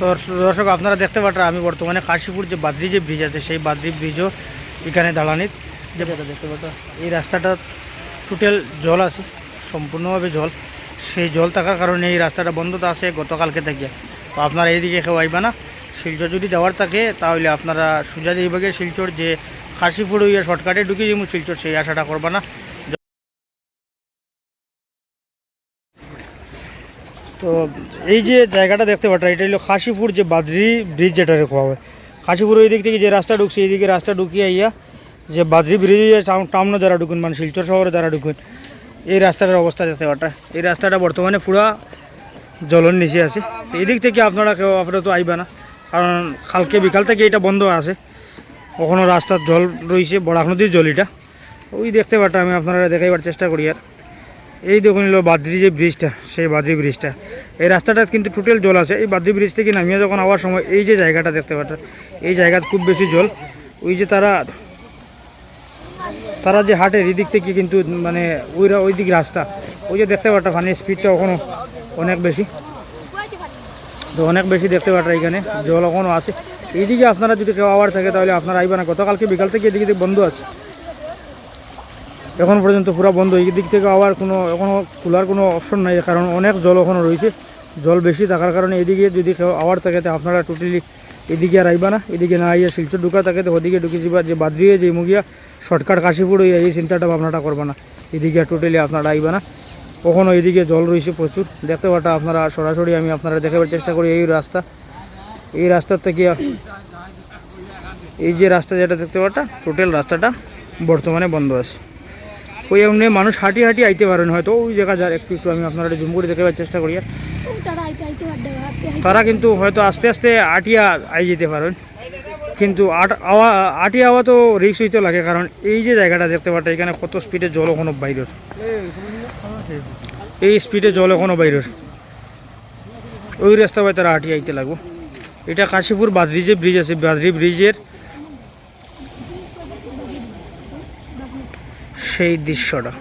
তো দর্শক, আপনারা দেখতে পাচ্ছেন আমি বর্তমানে কাশীপুর যে বাদ্রি যে ব্রিজ আছে, সেই বাদ্রি ব্রিজও এখানে দাঁড়ানিত যে দেখতে পাচ্ছেন এই রাস্তাটা টোটাল জল আছে, সম্পূর্ণভাবে জল। সেই জল থাকার কারণে এই রাস্তাটা বন্ধ তো আছে গতকালকে থেকে। তো আপনারা এইদিকে কেউ আইবা না। শিলচর যদি যাওয়ার থাকে, তাহলে আপনারা সোজা এইভাবে শিলচর যে কাশীপুর হইয়া শর্টকাটে ঢুকে যাব শিলচর সেই আশাটা করবা না। তো এই যে জায়গাটা দেখতে পাচ্ছ এটা হলো কাশীপুর যে বাদরি ব্রিজ যেটা কোয়া হয় কাশীপুর ওই দিক থেকে যে রাস্তা ঢুকছে এইদিকে রাস্তা ঢুকিয়ে আইয়া যে বাদরি ব্রিজে টাউনে যারা ঢুকুন মানে শিলচর শহরে যারা ঢুকুন, এই রাস্তাটার অবস্থা দেখতে পাচ্ছ এই রাস্তাটা বর্তমানে পুরা জলের নিচে আছে। তো এদিক থেকে আপনারা কেউ আপনারা তো আইবা না, কারণ কালকে বিকাল থেকে এটা বন্ধ আছে। কখনো রাস্তার জল রয়েছে বড়াক নদীর জল এটা। ওই দেখতে পাচ্ছ আমি আপনারা দেখাইবার চেষ্টা করি আর। এই দেখুন হলো বাদ্রি যে ব্রিজটা সেই বাদ্রি ব্রিজটা এই রাস্তাটা কিন্তু টোটাল জল আছে। এই বাদ্রি ব্রিজ থেকে নামিয়ে যখন আওয়ার সময় এই যে জায়গাটা দেখতে পাচ্ছেন এই জায়গাতে খুব বেশি জল। ওই যে তারা তারা যে হাটের এই দিক থেকে কিন্তু মানে ওইরা ওই দিক রাস্তা। ওই যে দেখতে পাচ্ছ পানির স্পিডটা এখনও অনেক বেশি। তো অনেক বেশি দেখতে পাচ্ছ এখানে, জল এখনও আছে। এইদিকে আপনারা যদি কেউ আওয়ার থাকে, তাহলে আপনারা আইবা না। গতকালকে বিকাল থেকে এদিকে বন্ধ আছে। এখন পর্যন্ত পুরো বন্ধ। এই দিক থেকে আবার কোনো এখনও খোলার কোনো অপশন নাই, কারণ অনেক জল এখনও রয়েছে। জল বেশি থাকার কারণে এদিকে যদি কেউ আওয়ার থাকে আপনারা টোটালি এদিকে আর আইবা না। এদিকে না আইয়া শিলচর ঢুকা থাকে, তো ওদিকে ঢুকে যাবা যে বাদ্রিয়ে, যে মুগিয়া, শর্টকাট কাশিপুর হইয়া এই চিন্তাটা ভাবনাটা করবা না। এদিকে টোটালি আপনারা আইবা না। কখনও এদিকে জল রয়েছে প্রচুর। দেখতে পাটা আপনারা, সরাসরি আমি আপনারা দেখাবার চেষ্টা করি এই রাস্তা। এই রাস্তার থেকে এই যে রাস্তা যেটা দেখতে পাটা টোটাল রাস্তাটা বর্তমানে বন্ধ আছে। ওই এমনি মানুষ হাঁটি হাঁটি আইতে পারেন হয়তো ওই জায়গা যার একটু একটু আমি আপনারা জুম করে দেখাবার চেষ্টা করি। তারা কিন্তু হয়তো আস্তে আস্তে আটিয়া আই যেতে পারেন। কিন্তু আট আওয়া আটি আওয়া তো রিক্স হইতে লাগে কারণ এই যে জায়গাটা দেখতে পাচ্ছ এখানে কত স্পিডে জল এখনও বাইরের। এই স্পিডে জল এখনও বাইরের। ওই রাস্তা পাই তারা আটি আইতে লাগবো। এটা কাশীপুর বাদরি যে ব্রিজ আছে। বাদরি ব্রিজের সেই দৃশ্যটা।